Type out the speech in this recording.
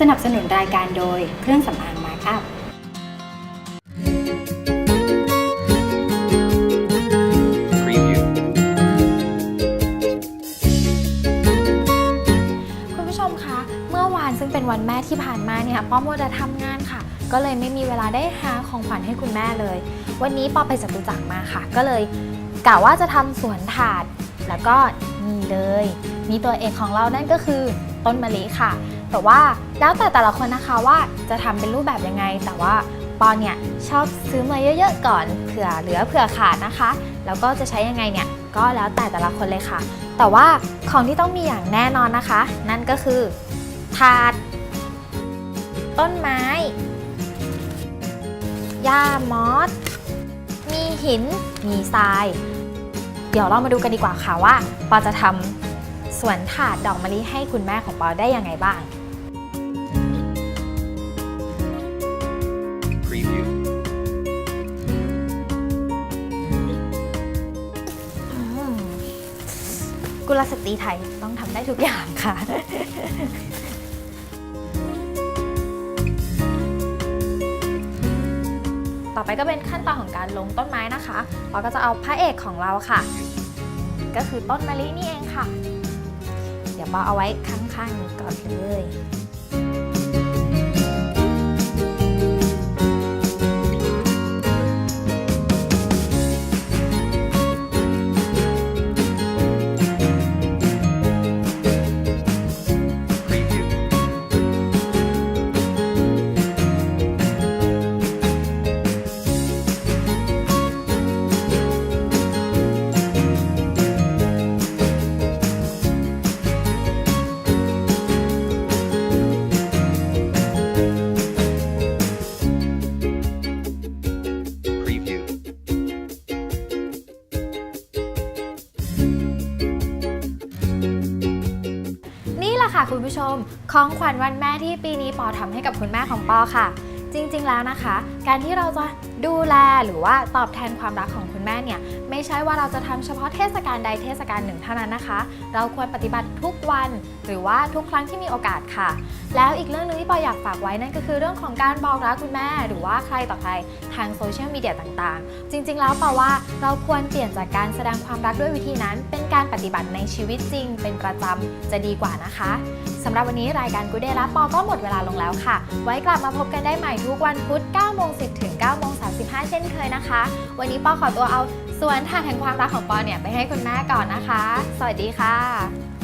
สนับสนุนรายการโดยเครื่องสำอางมาคอัพ Preview. คุณผู้ชมคะเมื่อวานซึ่งเป็นวันแม่ที่ผ่านมาเนี่ยป้อมัวแต่ทำงานค่ะ ก็เลยไม่มีเวลาได้หาของขวัญให้คุณแม่เลย วันนี้ป้อไปจตุจักรมาค่ะ ก็เลยกะว่าจะทำสวนถาด แล้วก็นี่เลย มีตัวเอกของเรานั่นก็คือ ต้นมะลิค่ะ แต่ว่าแล้วแต่แต่ละคนนะคะว่าจะทำเป็นรูปแบบยังไง แต่ว่าปอนเนี่ยชอบซื้อมาเยอะๆก่อนเผื่อเหลือเผื่อขาดนะคะ แล้วก็จะใช้ยังไงเนี่ยก็แล้วแต่แต่ละคนเลยค่ะ แต่ว่าของที่ต้องมีอย่างแน่นอนนะคะ นั่นก็คือถาด ต้นไม้หญ้ามอส มีหิน มีทราย เดี๋ยวเรามาดูกันดีกว่าค่ะว่าปอจะทำ สวนถาดดอกมะลิให้คุณแม่ของปอได้ยังไงบ้าง Preview. อืมกุลสตรีไทยต้องทำได้ทุกอย่างค่ะ ต่อไปก็เป็นขั้นตอนของการลงต้นไม้นะคะ เราก็จะเอาพระเอกของเราค่ะ ก็คือต้นมะลินี่เองค่ะเดี๋ยวปอเอาไว้ข้างๆนี้ก่อนเลย ละค่ะคุณผู้ชม ของขวัญวันแม่ที่ปีนี้ปอทำให้กับคุณแม่ของปอค่ะ จริงๆแล้วนะคะ การที่เราจะดูแลหรือว่าตอบแทนความรักของคุณ แม่เนี่ยไม่ใช่ว่าเราจะทำเฉพาะเทศกาลใดเทศกาลหนึ่งเท่านั้นนะคะ เราควรปฏิบัติทุกวันหรือว่าทุกครั้งที่มีโอกาสค่ะ แล้วอีกเรื่องหนึงที่ปออยากฝากไว้นั่นก็คือเรื่องของการบอกรักคุณแม่หรือว่าใครต่อใครทางโซเชียลมีเดียต่างๆ จริง ๆ แล้วปอว่าเราควรเปลี่ยนจากการแสดงความรักด้วยวิธีนั้น เป็นการปฏิบัติในชีวิตจริง เป็นประจำจะดีกว่านะคะสำหรับวันนี้รายการกูเดย์แลปอก็หมดเวลาลงแล้วค่ะ ไว้กลับมาพบกันได้ใหม่ทุกวันพุธ9โมง10ถึง9โมง35 เช่นเคยนะคะ วันนี้ปอขอตัวเอาส่วนทางแห่งความรักของปอเนี่ยไปให้คุณแม่ก่อนนะคะ สวัสดีค่ะ